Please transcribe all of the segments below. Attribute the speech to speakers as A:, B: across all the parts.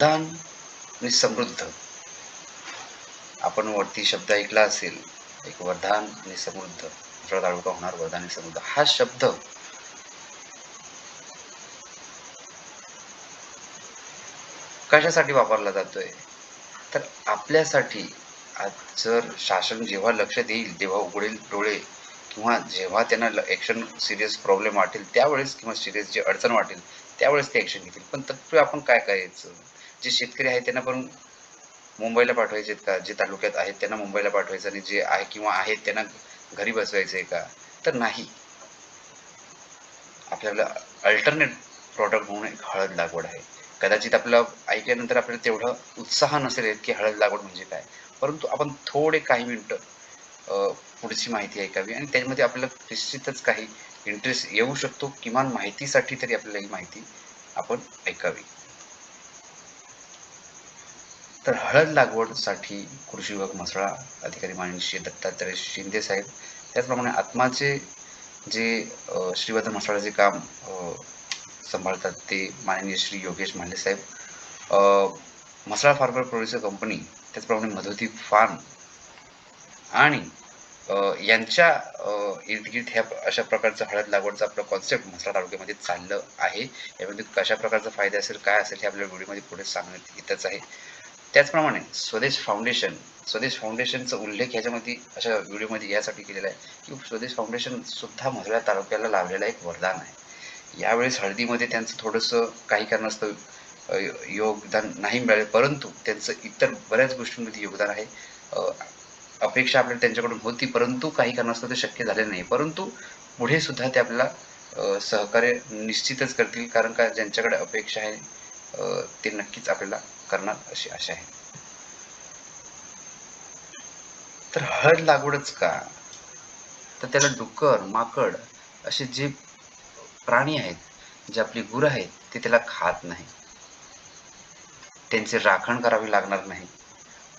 A: वरदान आणि समृद्ध. आपण वरती शब्द ऐकला असेल एक वरदान आणि समृद्ध. दुसरा तालुका होणार वरदान आणि समृद्ध. हा शब्द कशासाठी वापरला जातोय? तर आपल्यासाठी आज जर शासन जेव्हा लक्ष देईल तेव्हा उघडेल डोळे किंवा जेव्हा त्यांना ॲक्शन सिरियस प्रॉब्लेम वाटेल त्यावेळेस किंवा सिरियस जी अडचण वाटेल त्यावेळेस ते ॲक्शन घेतील. पण तत्पूर्वी आपण काय करायचं? जे शेतकरी आहेत त्यांना पण मुंबईला पाठवायचे का? जे तालुक्यात आहेत त्यांना मुंबईला पाठवायचं आणि जे आहे किंवा आहेत त्यांना घरी बसवायचं आहे का? तर नाही. आपल्याला अल्टरनेट प्रॉडक्ट म्हणून एक हळद लागवड आहे. कदाचित आपलं ऐकल्यानंतर आपल्याला तेवढा उत्साह नसेल की हळद लागवड म्हणजे काय. परंतु आपण थोडे काही मिनटं पुढची माहिती ऐकावी आणि त्याच्यामध्ये आपल्याला निश्चितच काही इंटरेस्ट येऊ शकतो. किमान माहितीसाठी तरी आपल्याला ही माहिती आपण ऐकावी. तर हळद लागवडसाठी कृषी विभाग मसळा अधिकारी माननीय श्री दत्तात्रय शिंदे साहेब त्याचप्रमाणे आत्माचे जे श्रीवर्धन मसाळाचे काम सांभाळतात ते माननीय श्री योगेश मांडे साहेब. अ, मसाळा फार्मर प्रोड्युसर कंपनी त्याचप्रमाणे मधुती फार्म आणि यांच्या इर्दगिर्द ह्या अशा प्रकारचं हळद लागवडचा आपलं कॉन्सेप्ट म्हसळा तालुक्यामध्ये चाललं आहे. यामध्ये कशा प्रकारचा फायदा असेल काय असेल हे आपल्या व्हिडिओमध्ये पुढे सांगण्यात येतच आहे. त्याचप्रमाणे स्वदेश फाउंडेशन स्वदेश फाउंडेशनचा उल्लेख ह्याच्यामध्ये अशा व्हिडिओमध्ये यासाठी केलेला आहे की स्वदेश फाउंडेशन सुद्धा म्हसळा तालुक्याला लावलेला एक वरदान आहे. यावेळेस हळदीमध्ये त्यांचं थोडंसं काही कारणास्तव योगदान नाही मिळाले परंतु त्यांचं इतर बऱ्याच गोष्टींमध्ये योगदान आहे. अपेक्षा आपल्याला त्यांच्याकडून होती परंतु काही कारणास्तव ते शक्य झाले नाही. परंतु पुढे सुद्धा ते आपल्याला सहकार्य निश्चितच करतील कारण का ज्यांच्याकडे अपेक्षा आहे ते नक्कीच आपल्याला करणार अशी आशा आहे. तर हळद लागवडच का? तर त्याला डुक्कर माकड असे जे प्राणी आहेत जे आपली गुरं आहेत ते त्याला खात नाही. त्यांचे राखण करावी लागणार नाही.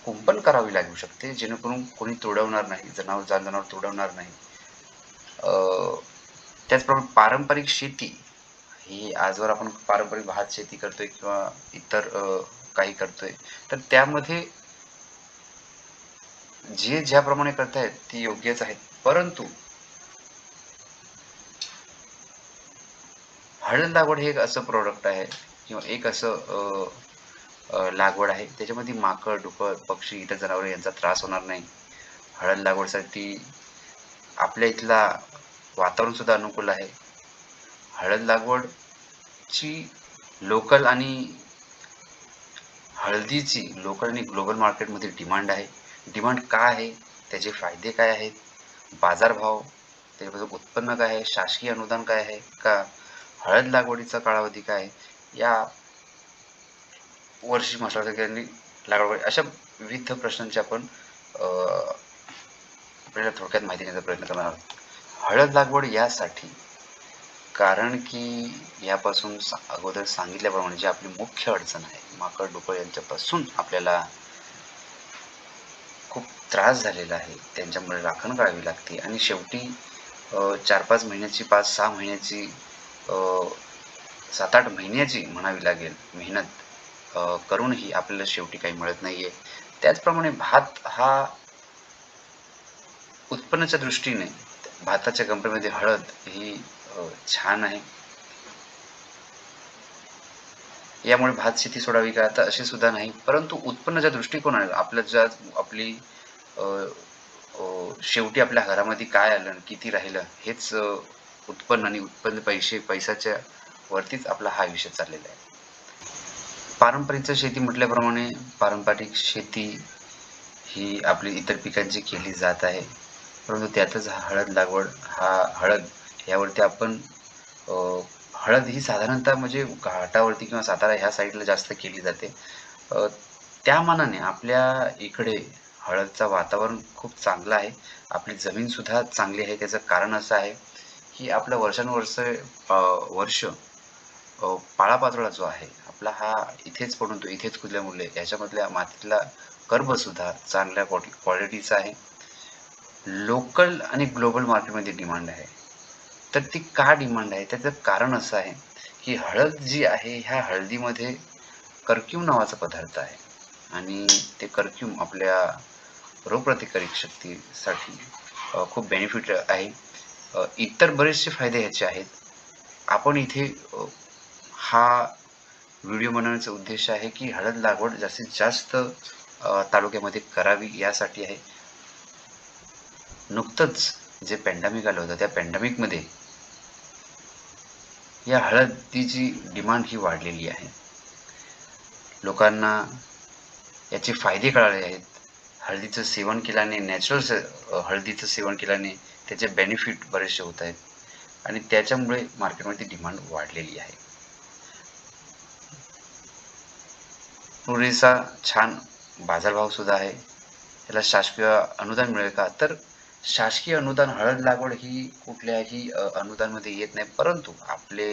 A: कुंपण करावी लागू शकते जेणेकरून कोणी तुडवणार नाही जनावर जनावर तुडवणार नाही. अं, त्याचप्रमाणे पारंपरिक शेती ही आजवर आपण पारंपरिक भात शेती करतोय किंवा इतर अं, काही करतोय. तर त्यामध्ये जे ज्याप्रमाणे करतायत ते योग्यच आहेत. परंतु हळद लागवड हे एक असं प्रोडक्ट आहे किंवा एक असं लागवड आहे. त्याच्यामध्ये माकड डुकर पक्षी इतर जनावरे यांचा त्रास होणार नाही. हळद लागवडसाठी आपल्या इथला वातावरण सुद्धा अनुकूल आहे. हळद लागवडची लोकल आणि हळदीची लोकल आणि ग्लोबल मार्केटमध्ये डिमांड आहे. डिमांड काय आहे? त्याचे फायदे काय आहेत? बाजारभाव त्याच्याबद्दल उत्पन्न काय आहे? शासकीय अनुदान काय आहे? का हळद लागवडीचा कालावधी काय आहे? या वर्षी मसाला लागवड अशा विविध प्रश्नांची आपण आपल्याला थोडक्यात माहिती देण्याचा प्रयत्न करणार आहोत. हळद लागवड यासाठी कारण की यापासून सा- अगोदर सांगितल्याप्रमाणे जी आपली मुख्य अडचण आहे. माकड डुकळ यांच्यापासून आपल्याला खूप त्रास झालेला आहे. त्यांच्यामुळे राखण करावी लागते. आणि शेवटी चार पाच महिन्याची पाच सहा महिन्याची सात आठ महिन्याची म्हणावी लागेल मेहनत करूनही आपल्याला शेवटी काही मिळत नाहीये. त्याचप्रमाणे भात हा उत्पन्नाच्या दृष्टीने भाताच्या कंपनीमध्ये हळद ही हो, छान आहे. यामुळे भात शेती सोडावी का आता असे सुद्धा नाही परंतु उत्पन्नाच्या दृष्टिकोनाने आपल्या ज्या आपली शेवटी आपल्या घरामध्ये काय आलं आणि किती राहिलं हेच उत्पन्न आणि उत्पन्न पैसे पैशाच्या वरतीच आपला हा विषय चाललेला आहे. पारंपरिक शेती म्हटल्याप्रमाणे पारंपरिक शेती ही आपली इतर पिकांची केली जात आहे. परंतु त्यातच हा हळद लागवड हा हळद यावरती आपण हळद ही साधारणतः म्हणजे घाटावरती किंवा सातारा ह्या साईडला जास्त केली जाते. त्या मानाने आपल्या इकडे हळदचं वातावरण खूप चांगलं आहे. आपली जमीनसुद्धा चांगली आहे. त्याचं कारण असं आहे की आपलं वर्षानुवर्ष वर्ष पाळापाचोळा जो आहे आपला हा इथेच पडून तो इथेच कुदल्यामुळे याच्यामधल्या मातीतला कर्बसुद्धा चांगल्या चांगल्या क्वालिटीचा आहे. लोकल आणि ग्लोबल मार्केटमध्ये डिमांड आहे. तर ती का डिमांड आहे? त्याचं कारण असं आहे की हळद जी आहे ह्या हळदीमध्ये कर्क्यूम नावाचा पदार्थ आहे. आणि ते कर्क्यूम आपल्या रोगप्रतिकारक शक्तीसाठी खूप बेनिफिट आहे. इतर बरेचसे फायदे ह्याचे आहेत. आपण इथे हा व्हिडिओ बनवण्याचा उद्देश आहे की हळद लागवड जास्तीत जास्त तालुक्यामध्ये करावी यासाठी आहे. नुकतंच जे पॅन्डेमिक आलं होतं त्या पॅन्डेमिकमध्ये या हळदीची डिमांड ही वाढलेली आहे. लोकांना याचे फायदे कळाले आहेत. हळदीचं सेवन केल्याने नॅचरल हळदीचं सेवन केल्याने त्याचे बेनिफिट बरेचसे होत आहेत. आणि त्याच्यामुळे मार्केटमध्ये डिमांड वाढलेली आहे. पुरेसा छान बाजारभाव सुद्धा आहे. त्याला शासकीय अनुदान मिळेल का? तर शासकीय अनुदान हळद लागवड ही कुठल्याही अनुदानमध्ये येत नाही. परंतु आपले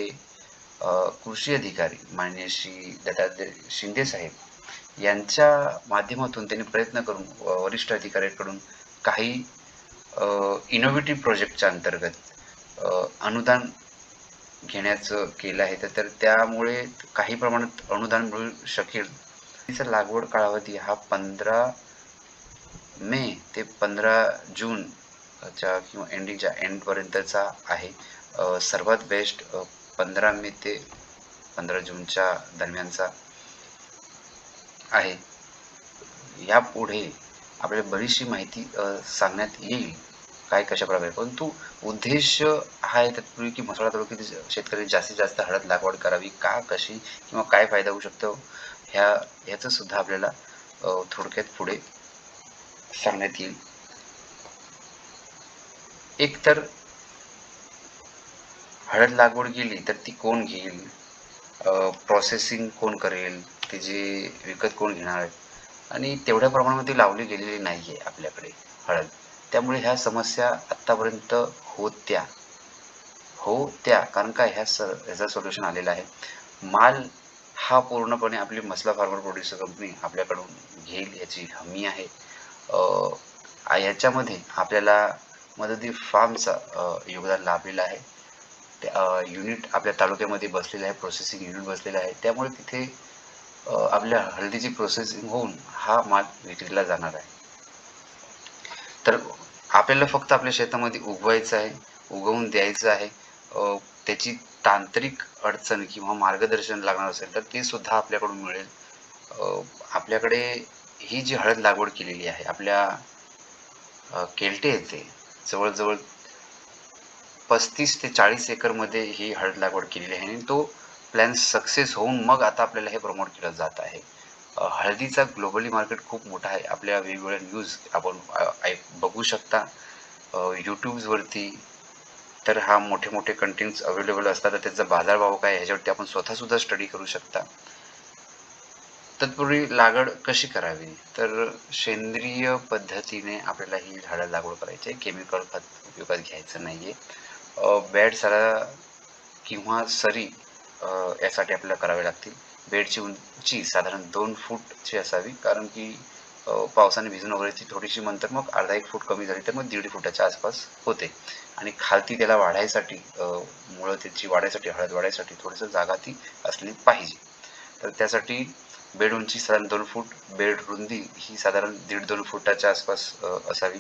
A: कृषी अधिकारी मान्य श्री दत्तात्रय शिंदे साहेब यांच्या माध्यमातून त्यांनी प्रयत्न करून वरिष्ठ अधिकाऱ्यांकडून काही इनोव्हेटिव्ह प्रोजेक्टच्या अंतर्गत अनुदान घेण्याचं केलं आहे. तर त्यामुळे काही प्रमाणात अनुदान मिळू शकेल. तिचा लागवड कालावधी हा पंधरा मे ते पंधरा जून च्या किंवा एंडिंगच्या एंडपर्यंतचा आहे. सर्वात बेस्ट पंधरा मे ते पंधरा जूनच्या दरम्यानचा आहे. यापुढे आपल्याला बरीचशी माहिती सांगण्यात येईल काय कशा प्रकारे. परंतु उद्देश हा आहे त्यापूर्वी की मसाला तालुक्यातील शेतकरी जास्तीत जास्त हळद लागवड करावी. का कशी किंवा काय फायदा होऊ शकतो? ह्या ह्याचं सुद्धा आपल्याला थोडक्यात पुढे सांगण्यात येईल. एक तर हळद लागवड केली तर ती कोण घेईल? प्रोसेसिंग कोण करेल? जे विकत कोण घेणार? आणि तेवढ्या प्रमाणामध्ये लावली गेलेली नाही आहे आपल्याकडे हळद. त्यामुळे ह्या समस्या आत्तापर्यंत होत्या. त्या कारण काय? ह्या स ह्याचा सोल्युशन आलेला आहे. माल हा पूर्णपणे आपली मसला फार्मर प्रोड्युसर कंपनी आपल्याकडून घेईल याची हमी आहे. याच्यामध्ये आपल्याला मदती फार्मचा योगदान लाभलेलं आहे. त्या युनिट आपल्या तालुक्यामध्ये बसलेलं आहे प्रोसेसिंग युनिट बसलेलं आहे. त्यामुळे तिथे आपल्या हळदीची प्रोसेसिंग होऊन हा माल विक्रीला जाणार आहे. तर आपल्याला फक्त आपल्या शेतामध्ये उगवायचं आहे उगवून द्यायचं आहे त्याची तांत्रिक अडचण किंवा मार्गदर्शन लागणार असेल तर ते सुद्धा आपल्याकडून मिळेल. आपल्याकडे ही जी हळद लागवड केलेली आहे आपल्या केलटे येथे जवळजवळ पस्तीस ते चाळीस एकरमध्ये ही हळद लागवड केलेली आहे. आणि तो प्लॅन सक्सेस होऊन मग आता आपल्याला हे प्रमोट केलं जात आहे. हळदीचा ग्लोबली मार्केट खूप मोठा आहे. आपल्या वेगवेगळ्या न्यूज आपण बघू शकता. यूट्यूब्सवरती तर हा मोठे मोठे कंटेंट्स अवेलेबल असतात. तर त्याचा बाजारभाव काय ह्याच्यावरती आपण स्वतःसुद्धा स्टडी करू शकता. तत्पूर्वी लागवड कशी करावी? तर सेंद्रिय पद्धतीने आपल्याला ही झाडं लागवड करायची आहे. केमिकल खत उपयोगात घ्यायचं नाही आहे बॅड सरा किंवा सरी यासाठी आपल्याला करावे लागतील. बेडची उंची साधारण दोन फूटची असावी कारण की पावसाने भिजून वगैरे ती थोडीशी नंतर मग अर्धा एक फूट कमी झाली तर मग दीड फुटाच्या आसपास होते. आणि खालती त्याला वाढायसाठी मुळं त्याची वाढायसाठी हळद वाढायसाठी थोडंसं जागा ती असली पाहिजे. तर त्यासाठी बेड उंची साधारण दोन फूट बेड रुंदी ही साधारण दीड दोन फुटाच्या आसपास असावी.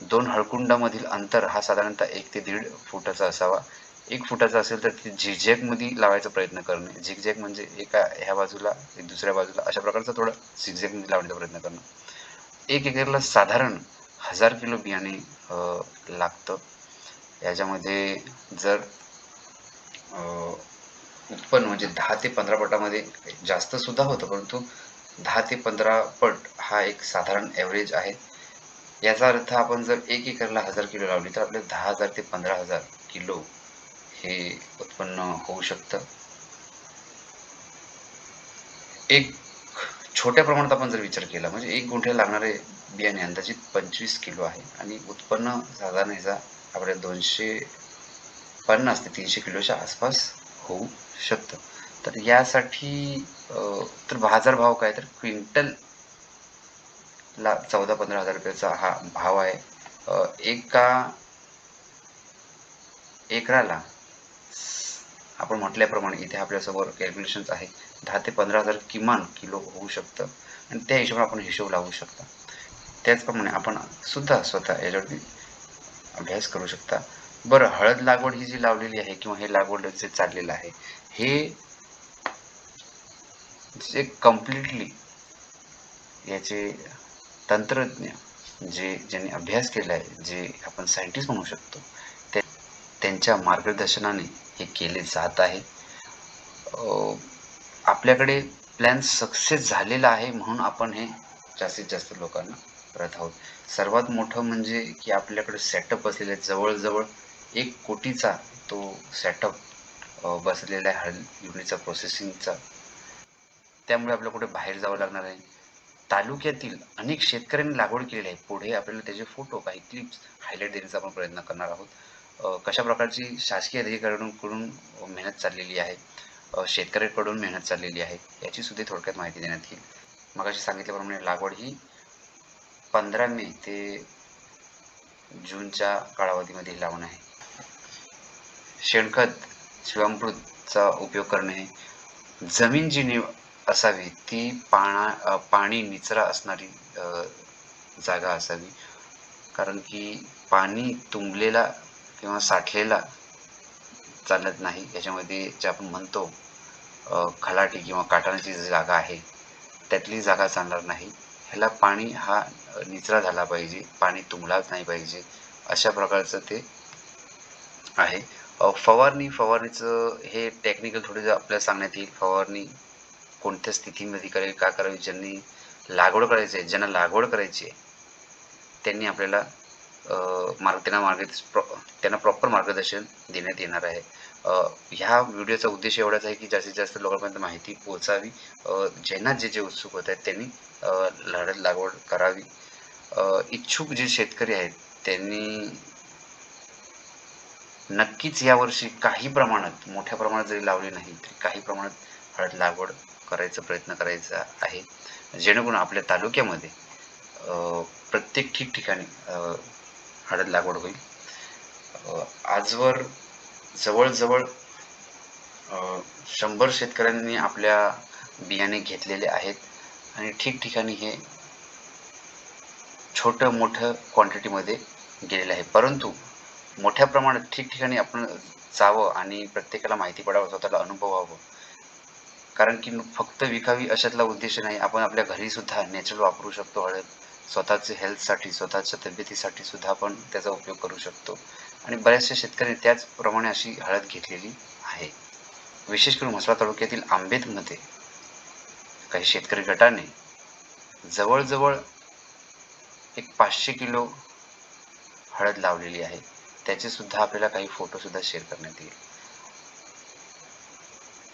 A: दोन हळकुंडामधील अंतर हा साधारणतः एक ते दीड फुटाचा असावा. एक फुटाचा असेल तर ते झिगझॅगमध्ये लावायचा प्रयत्न करणे. झिगझॅग म्हणजे एका ह्या बाजूला एक दुसऱ्या बाजूला अशा प्रकारचा थोडा झिगझॅगमध्ये लावण्याचा प्रयत्न करणं. एक एकरला साधारण हजार किलो बियाणे लागतं. याच्यामध्ये जर उत्पन्न म्हणजे दहा ते पंधरा पटामध्ये जास्त सुद्धा होतं परंतु दहा ते पंधरा पट हा एक साधारण ॲव्हरेज आहे. याचा अर्थ आपण जर एक एकरला हजार किलो लावली तर आपले दहा हजार ते पंधरा हजार किलो हे उत्पन्न होऊ शकतं. एक छोट्या प्रमाणात आपण जर विचार केला म्हणजे एक गुंठे लागणारे बियाणे अंदाजित पंचवीस किलो आहे आणि उत्पन्न साधारण ह्याचा आपल्या दोनशे पन्नास ते तीनशे किलोच्या आसपास होऊ शकतं. तर यासाठी तर बाजार भाव काय? तर क्विंटल ला चौदा पंधरा हजार रुपयाचा हा भाव आहे. एका एकराला आपण म्हटल्याप्रमाणे इथे आपल्यासमोर कॅल्क्युलेशन्स आहे. दहा ते पंधरा हजार किमान किलो होऊ शकतं. आणि त्या हिशोबाने आपण हिशोब लावू शकता. त्याचप्रमाणे आपण सुद्धा स्वतः याच्यावरती अभ्यास करू शकता. बरं हळद लागवड ही जी लावलेली आहे किंवा हे लागवड जे चाललेलं आहे हे जे कम्प्लिटली याचे तंत्रज्ञ जे ज्यांनी अभ्यास केला आहे जे आपण सायंटिस्ट म्हणू शकतो ते त्यांच्या मार्गदर्शनाने हे केले जात आहे. आपल्याकडे प्लॅन सक्सेस झालेला आहे म्हणून आपण हे जास्तीत जास्त लोकांना करत आहोत. सर्वात मोठं म्हणजे की आपल्याकडे सेटअप असलेले जवळजवळ एक कोटीचा तो सेटअप बसलेला आहे हळ युनिटचा प्रोसेसिंगचा त्यामुळे आपल्याला कुठे बाहेर जावं लागणार आहे. तालुक्यातील अनेक शेतकऱ्यांनी लागवड केलेली आहे. पुढे आपल्याला त्याचे फोटो काही क्लिप्स हायलाईट देण्याचा आपण प्रयत्न करणार आहोत. कशा प्रकारची शासकीय अधिकाऱ्यांकडून मेहनत चाललेली आहे? शेतकऱ्यांकडून मेहनत चाललेली आहे? याची सुद्धा थोडक्यात माहिती देण्यात येईल. मगाशी सांगितल्याप्रमाणे लागवड ही पंधरा मे ते जूनच्या कालावधीमध्ये लावणं आहे. शेणखत शिवामृतचा उपयोग करणे जमीन जी निव असावी ती पाणा पाणी निचरा असणारी जागा असावी. कारण की पाणी तुंबलेला किंवा साठलेला चालत नाही. याच्यामध्ये जे आपण म्हणतो खलाटी किंवा काटाण्याची जी जागा आहे त्यातली जागा चालणार नाही. ह्याला पाणी हा निचरा झाला पाहिजे पाणी तुंबलाच नाही पाहिजे अशा प्रकारचं ते आहे. फवारणी फवारणीचं हे टेक्निकल थोडं आपल्याला सांगण्यात येईल. फवारणी कोणत्या स्थितीमध्ये करावी का करावी ज्यांनी लागवड करायची आहे ज्यांना लागवड करायची आहे त्यांनी आपल्याला मार्ग त्यांना मार्ग त्यांना प्रॉपर मार्गदर्शन देण्यात येणार आहे. ह्या व्हिडिओचा उद्देश एवढाच आहे की जास्तीत जास्त लोकांपर्यंत माहिती पोहोचावी. ज्यांना जे जे उत्सुक होत आहेत त्यांनी लढत लागवड करावी. इच्छुक जे शेतकरी आहेत त्यांनी नक्कीच यावर्षी काही प्रमाणात मोठ्या प्रमाणात जरी लावली नाही तरी काही प्रमाणात हळद लागवड करायचा प्रयत्न करायचा आहे. जेणेकरून आपल्या तालुक्यामध्ये प्रत्येक ठिकठिकाणी हळद लागवड होईल. आजवर जवळजवळ शंभर शेतकऱ्यांनी आपल्या बियाणे घेतलेले आहेत आणि ठिकठिकाणी हे छोटं मोठं क्वांटिटीमध्ये गेलेलं आहे. परंतु मोठ्या प्रमाणात ठिकठिकाणी आपण जावं आणि प्रत्येकाला माहिती पडावं स्वतःला अनुभवावं. कारण की फक्त विकावी अशातला उद्देश नाही आपण आपल्या घरीसुद्धा नॅचरल वापरू शकतो हळद. स्वतःचे हेल्थसाठी स्वतःच्या तब्येतीसाठी सुद्धा आपण त्याचा उपयोग करू शकतो. आणि बऱ्याचशा शेतकऱ्यांनी त्याचप्रमाणे अशी हळद घेतलेली आहे. विशेष करून म्हसळा तालुक्यातील आंबेतमध्ये काही शेतकरी गटाने जवळजवळ एक पाचशे किलो हळद लावलेली आहे. त्याचे सुद्धा आपल्याला काही फोटो सुद्धा शेअर करण्यात येईल.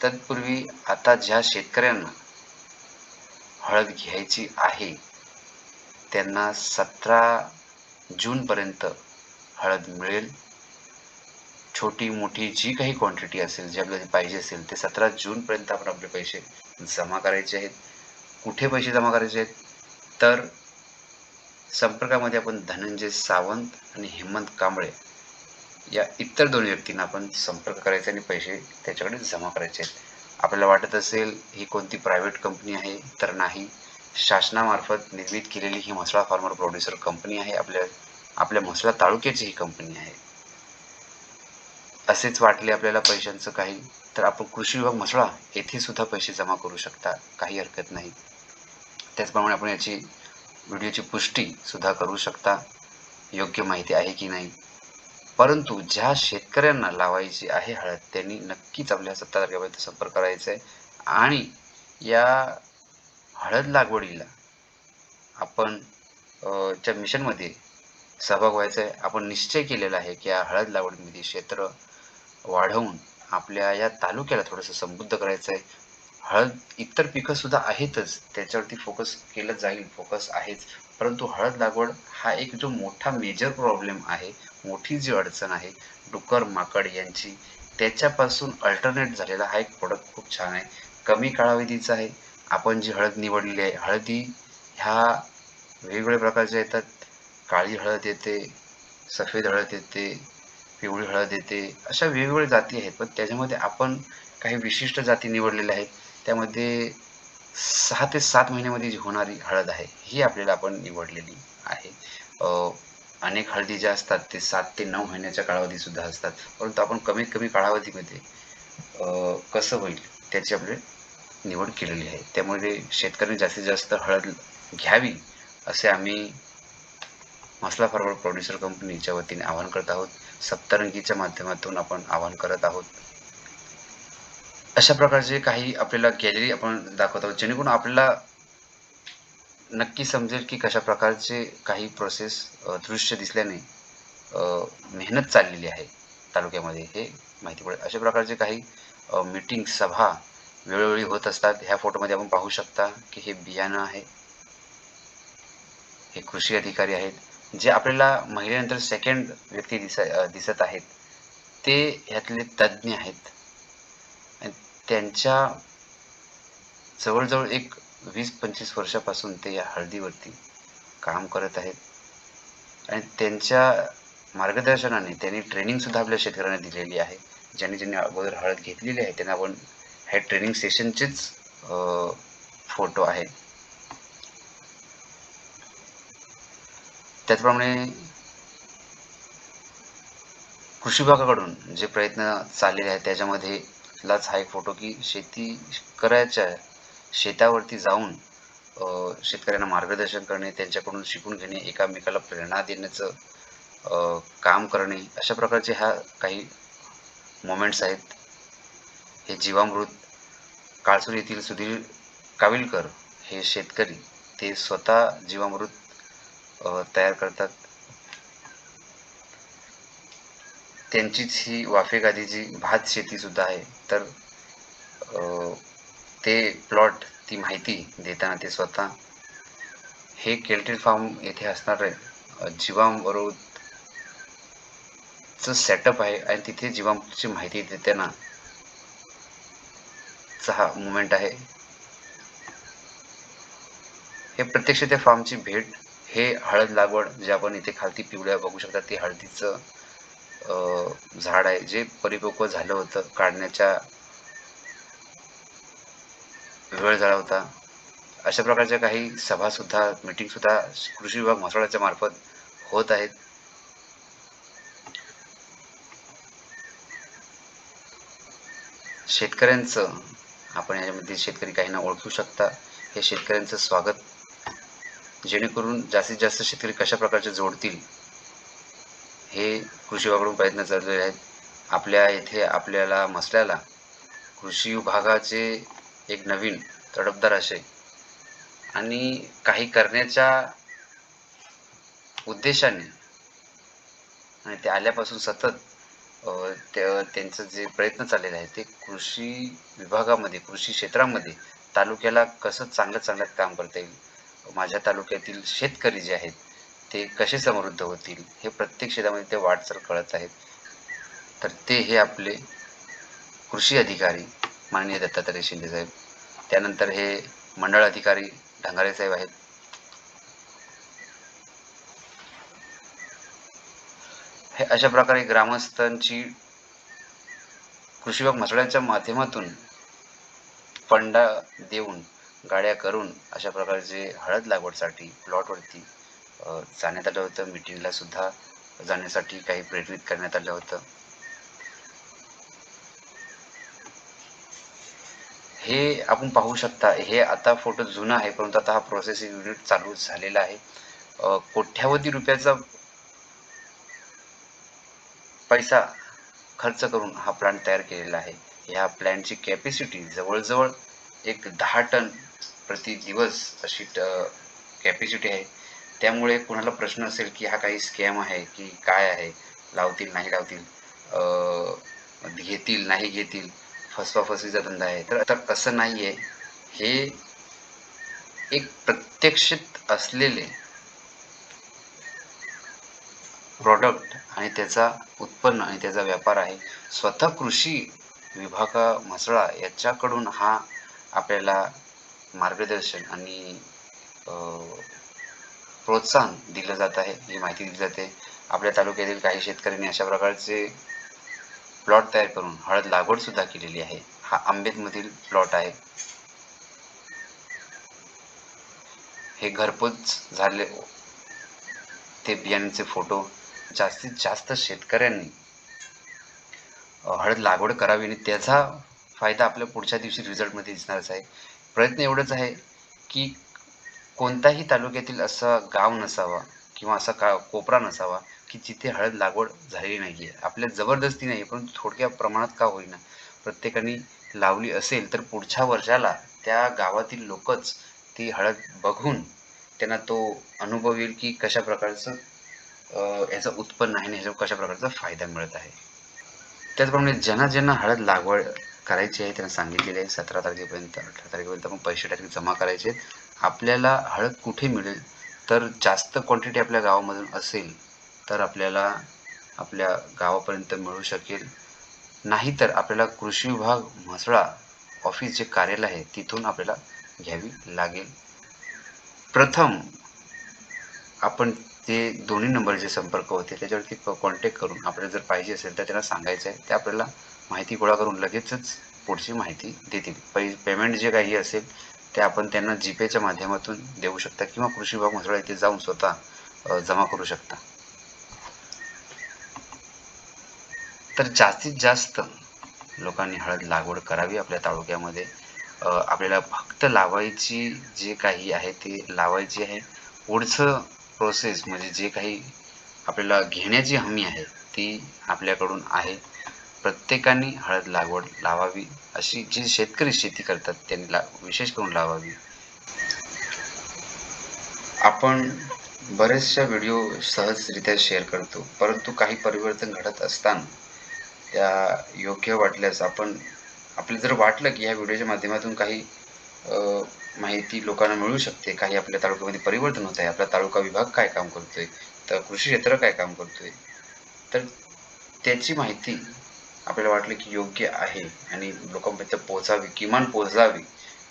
A: तत्पूर्वी आता ज्या शेतकऱ्यांना हळद घ्यायची आहे त्यांना सतरा जूनपर्यंत हळद मिळेल. छोटी मोठी जी काही क्वांटिटी असेल जे आपल्याला पाहिजे असेल ते सतरा जूनपर्यंत आपण आपले पैसे जमा करायचे आहेत. कुठे पैसे जमा करायचे आहेत? तर संपर्कामध्ये आपण धनंजय सावंत आणि हेमंत कांबळे या इतर दोन व्यक्तींना आपण संपर्क करायचा आणि पैसे त्याच्याकडे जमा करायचे आहेत. आपल्याला वाटत असेल ही कोणती प्रायव्हेट कंपनी आहे? तर नाही. शासनामार्फत निर्मित केलेली ही म्हसळा फार्मर प्रोड्युसर कंपनी आहे. आपल्या आपल्या म्हसळा तालुक्याची ही कंपनी आहे. असेच वाटले आपल्याला पैशांचं काही तर आपण कृषी विभाग म्हसळा येथे सुद्धा पैसे जमा करू शकता. काही हरकत नाही. त्याचप्रमाणे आपण याची व्हिडिओची पुष्टी सुद्धा करू शकता. योग्य माहिती आहे की नाही? परंतु ज्या शेतकऱ्यांना लावायची आहे हळद त्यांनी नक्कीच आपल्या सत्ता तारखेपर्यंत संपर्क करायचा आहे. आणि या हळद लागवडीला आपण च्या मिशनमध्ये सहभाग व्हायचा आहे. आपण निश्चय केलेला आहे की या हळद लागवडीमध्ये क्षेत्र वाढवून आपल्या या तालुक्याला थोडंसं समृद्ध करायचं आहे. हळद इतर पिकंसुद्धा आहेतच. त्याच्यावरती फोकस केलं जाईल. फोकस आहेच. परंतु हळद लागवड हा एक जो मोठा मेजर प्रॉब्लेम आहे मोठी जी अडचण आहे डुकर माकड यांची त्याच्यापासून अल्टरनेट झालेला हा एक प्रोडक्ट खूप छान आहे. कमी कालावधीचा आहे. आपण जी हळद निवडलेली आहे हळदी ह्या वेगवेगळ्या प्रकारच्या येतात. काळी हळद येते सफेद हळद येते पिवळी हळद येते अशा वेगवेगळ्या जाती आहेत. पण त्याच्यामध्ये आपण काही विशिष्ट जाती निवडलेल्या आहेत. त्यामध्ये सहा ते सात महिन्यामध्ये जी होणारी हळद आहे ही आपल्याला आपण निवडलेली आहे. अनेक हळदी ज्या असतात ते सात ते नऊ महिन्याच्या कालावधीसुद्धा असतात. परंतु आपण कमीत कमी कालावधीमध्ये कसं होईल त्याची आपली निवड केलेली आहे. त्यामुळे शेतकऱ्यांनी जास्तीत जास्त हळद घ्यावी असे आम्ही मसला फॉरवर्ड प्रोड्युसर कंपनीच्या वतीने आवाहन करत आहोत. सप्तरंगीच्या माध्यमातून आपण आवाहन करत आहोत. अशा प्रकारचे काही आपल्याला गॅलरी आपण दाखवत आहोत जेणेकरून आपल्याला नक्की समजेल की कशा प्रकारचे काही प्रोसेस दृश्य दिसल्याने मेहनत चाललेली आहे तालुक्यामध्ये हे माहिती पडेल. अशा प्रकारचे काही मीटिंग सभा वेळोवेळी होत असतात. ह्या फोटोमध्ये आपण पाहू शकता की हे बियाणं आहे हे कृषी अधिकारी आहेत जे आपल्याला महिलेनंतर सेकंड व्यक्ती दिस दिसत आहेत. ते ह्यातले तज्ज्ञ आहेत. आणि त्यांच्या जवळजवळ एक वीस पंचवीस वर्षापासून ते या हळदीवरती काम करत आहेत. आणि त्यांच्या मार्गदर्शनाने त्यांनी ट्रेनिंगसुद्धा आपल्या शेतकऱ्यांना दिलेली आहे. ज्यांनी ज्यांनी अगोदर हळद घेतलेली आहे त्यांना आपण हे ट्रेनिंग सेशनचेच फोटो आहे त्याचप्रमाणे कृषी विभागाकडून जे प्रयत्न चाललेले आहेत त्याच्यामध्ये लाच हा एक फोटो की शेती करायच्या शेतावरती जाऊन शेतकऱ्यांना मार्गदर्शन करणे त्यांच्याकडून शिकून घेणे एकामेकाला प्रेरणा देण्याचं काम करणे अशा प्रकारचे ह्या काही मोमेंट्स आहेत. हे जीवामृत काळसूर येथील सुधीर काविलकर हे शेतकरी ते स्वतः जीवामृत तयार करतात. त्यांचीच ही वाफेगादीची भात शेतीसुद्धा आहे. तर ते प्लॉट ती माहिती देताना ते स्वतः हे केल्टेड फार्म येथे असणारे जीवामृतचं सेटअप आहे आणि तिथे जीवामृतची माहिती देताना हा मुमेंट आहे. हे प्रत्यक्ष त्या फार्मची भेट हे हळद लागवड जे आपण इथे खालती पिवळ्या बघू शकता ते हळदीचं झाड आहे. जे परिपक्व झालं होतं काढण्याच्या वेळ झाला होता. अशा प्रकारच्या काही सभासुद्धा मीटिंगसुद्धा कृषी विभाग म्हसळाच्या मार्फत होत आहेत. शेतकऱ्यांचं आपण याच्यामध्ये शेतकरी काहींना ओळखू शकता. हे शेतकऱ्यांचं स्वागत. जेणेकरून जास्तीत जास्त शेतकरी कशा प्रकारचे जोडतील हे कृषी विभागाकडून प्रयत्न चाललेले आहेत. आपल्या येथे आपल्याला मसल्याला कृषी विभागाचे एक नवीन तडफदार असे. आणि काही करण्याच्या उद्देशाने आणि ते आल्यापासून सतत त्यांचं जे प्रयत्न चाललेले आहेत ते कृषी विभागामध्ये कृषी क्षेत्रामध्ये तालुक्याला कसं चांगलं चांगलं काम करता येईल? माझ्या तालुक्यातील शेतकरी जे आहेत ते कसे समृद्ध होतील? हे प्रत्येक क्षेत्रामध्ये ते वाटचाल कळत आहेत. तर ते हे आपले कृषी अधिकारी माननीय दत्तात्रय शिंदे साहेब. त्यानंतर हे मंडळ अधिकारी ढंगारे साहेब आहेत. हे अशा प्रकारे ग्रामस्थांची कृषी विभाग मसळ्यांच्या माध्यमातून फंडा देऊन गाड्या करून अशा प्रकारचे हळद लागवडसाठी प्लॉटवरती जाण्यात आलं होतं. मिटिंगला सुद्धा जाण्यासाठी काही प्रेरित करण्यात आलं होतं. हे आपण पाहू शकता हे आता फोटो जुना आहे परंतु आता हा प्रोसेसिंग युनिट चालू झालेला आहे. कोट्यावधी रुपयाचा पैसा खर्च करून हा प्लांट तयार केलेला आहे. ह्या प्लॅनची कॅपॅसिटी जवळजवळ एक दहा टन प्रति दिवस अशी कॅपॅसिटी आहे. त्यामुळे कुणाला प्रश्न असेल की हा काही स्कॅम आहे की काय आहे लावतील नाही लावतील घेतील नाही घेतील फसवाफसवीचा धंदा आहे. तर आता असं नाही आहे हे एक प्रत्यक्षित असलेले प्रॉडक्ट आणि त्याचा उत्पन्न आणि त्याचा व्यापार आहे. स्वतः कृषी विभागा म्हसळा याच्याकडून हा आपल्याला मार्गदर्शन आणि प्रोत्साहन दिलं जात आहे. ही माहिती दिली जाते. आपल्या तालुक्यातील काही शेतकऱ्यांनी अशा प्रकारचे प्लॉट तयार करून हळद लागवड सुद्धा केलेली आहे. हा आंबेतमधील प्लॉट आहे. हे घरपोच झाले. ते बियाण्यांचे फोटो. जास्तीत जास्त शेतकऱ्यांनी हळद लागवड करावी आणि त्याचा फायदा आपल्या पुढच्या दिवशी रिझल्टमध्ये दिसणारच आहे. प्रयत्न एवढंच आहे की कोणताही तालुक्यातील असा गाव नसावा किंवा असा का कोपरा नसावा की जिथे हळद लागवड झालेली नाही आहे आपल्या जबरदस्ती नाही परंतु थोडक्या प्रमाणात का होईना. प्रत्येकाने लावली असेल तर पुढच्या वर्षाला त्या गावातील लोकच ती हळद बघून त्यांना तो अनुभव येईल की कशा प्रकारचं याचं उत्पन्न आहे आणि ह्याचा कशा प्रकारचा फायदा मिळत आहे. त्याचप्रमाणे ज्यांना ज्यांना हळद लागवड करायची आहे त्यांना सांगितलेले आहे सतरा तारखेपर्यंत अठरा तारखेपर्यंत आपण पैसे टाकले जमा करायचे आहेत. आपल्याला हळद कुठे मिळेल? तर जास्त क्वांटिटी आपल्या गावामधून असेल तर आपल्याला आपल्या गावापर्यंत मिळू शकेल. नाहीतर आपल्याला कृषी विभाग म्हसळा ऑफिस जे कार्यालय आहे तिथून आपल्याला घ्यावी लागेल. प्रथम आपण ते दोन्ही नंबर जे संपर्क होते त्याच्यावरती कॉन्टॅक्ट करून आपल्याला जर पाहिजे असेल तर त्यांना सांगायचं आहे. ते आपल्याला माहिती गोळा करून लगेचच पुढची माहिती देतील. पै पेमेंट जे काही असेल ते आपण त्यांना जीपेच्या माध्यमातून देऊ शकता किंवा कृषी विभाग म्हसळा इथे जाऊन स्वतः जमा करू शकता. तर जास्तीत जास्त लोकांनी हळद लागवड करावी आपल्या तालुक्यामध्ये. आपल्याला फक्त लावायची जे काही आहे ते लावायची आहे. पुढचं प्रोसेस म्हणजे जे काही आपल्याला घेण्याची हमी आहे ती आपल्याकडून आहे. प्रत्येकाने हळद लागवड लावावी अशी जे शेतकरी शेती करतात त्यांनी ला विशेष करून लावावी. आपण बरेचशा व्हिडिओ सहजरित्या शेअर करतो परंतु काही परिवर्तन घडत असताना त्या योग्य वाटल्यास आपण आपलं जर वाटलं की या व्हिडिओच्या माध्यमातून काही माहिती लोकांना मिळू शकते काही आपल्या तालुक्यामध्ये परिवर्तन होत आहे आपला तालुका विभाग काय काम करतोय तर कृषी क्षेत्र काय काम करतोय तर त्याची माहिती आपल्याला वाटलं की योग्य आहे आणि लोकांपर्यंत पोहोचावी किमान पोहोचावी.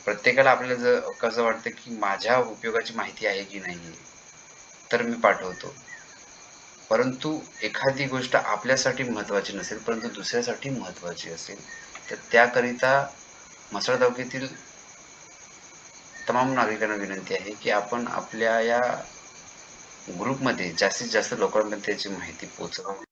A: प्रत्येकाला आपल्याला जर कसं वाटतं की माझ्या उपयोगाची माहिती आहे की नाही तर मी पाठवतो. परंतु एखादी गोष्ट आपल्यासाठी महत्त्वाची नसेल परंतु दुसऱ्यासाठी महत्त्वाची असेल तर त्याकरिता मसाळ तालुक्यातील तमाम नागरिकांना विनंती आहे की आपण आपल्या या ग्रुपमध्ये जास्तीत जास्त लोकांपर्यंत त्याची माहिती पोहोचवावी